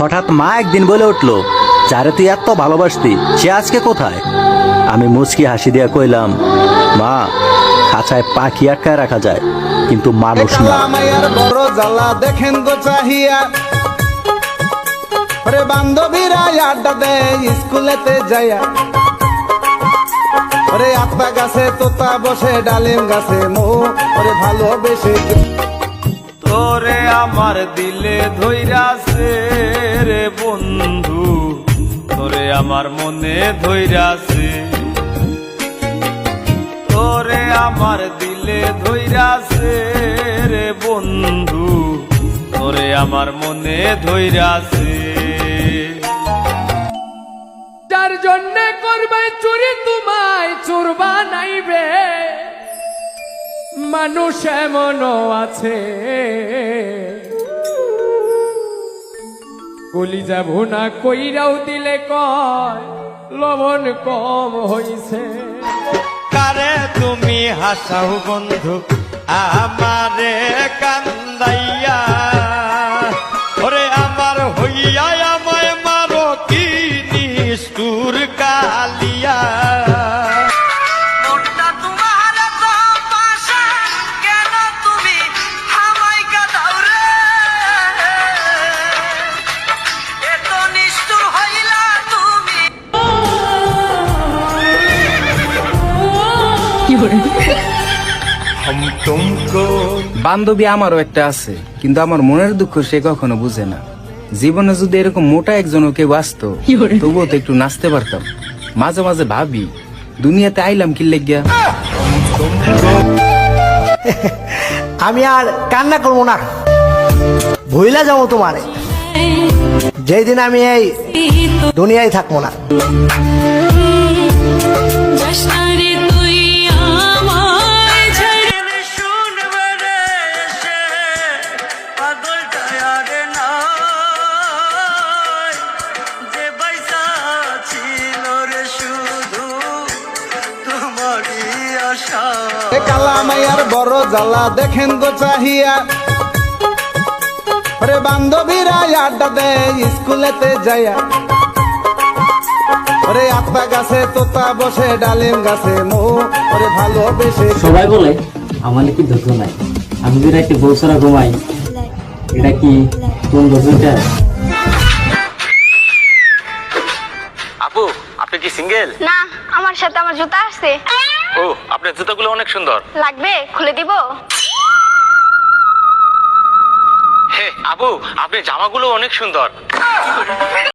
হঠাৎ মা একদিন বলে উঠল, যারে তুই এত ভালোবাসতি, সে আজকে কোথায়? আমি মুচকি হাসি দিয়া কইলাম, মা, খাঁচায় পাখি আটকায় রাখা যায়, কিন্তু মানুষ না। বড় জ্বালা দেখেন গো চাহিয়া। ওরে বান্ধবীরা আড্ডা দেয় স্কুলেতে যাইয়া। ওরে আত্মা গাছে তোতা বসে, ডালিম গাছে মো, ওরে ভালোবেসে তোরে আমার দিলে ধৈরাছে রে বন্ধু। তোরে আমার মনে ধৈরাছে তোরে আমার দিলে ধৈরাছে রে বন্ধু। তোরে আমার মনে ধৈরাছে যার জন্যে করবে চুরি তোমায়, চুরবা মানুষ এমনও আছে। গলি যাব না কইরাও দিলে কয়, লবণ কম হইছে। কারে তুমি হাসাও বন্ধু, আমারে কান্দাইয়া বান্ধবী আমারও একটা আছে, কিন্তু আমার মনের দুঃখ সে কখনো বুঝে না। জীবনে যদি এরকম মোটা একজন কেউ আসতো, তবুও তো একটু নাচতে পারতাম। মাঝে মাঝে ভাবি, দুনিয়াতে আইলাম কি লেগিয়া? আমি আর কান্না করব না। ভুইলা যাব তোমারে। যেই দিন আমি এই দুনিয়ায় থাকব না। কালা মায়ার বড় জ্বালা দেখেন গো চাহিয়া। ওরে বান্ধবীরা আড্ডা দেয় স্কুলেতে যাইয়া। ওরে আত্মা গাছে তোতা বসে ডালিম গাছে মো ওরে ভালোবেসে সবাই বলে আমার কি ধৈর্য নাই। আমি যদি একটি বৌসরা ঘুমাই এটা কি কোন ধৈর্যটা আপু আপনি কি সিঙ্গেল? না আমার সাথে আমার জুতা আছে। ও আপনার জুতাগুলো অনেক সুন্দর। লাগবে? খুলে দিব? হে আবু আপনি জামাগুলো অনেক সুন্দর।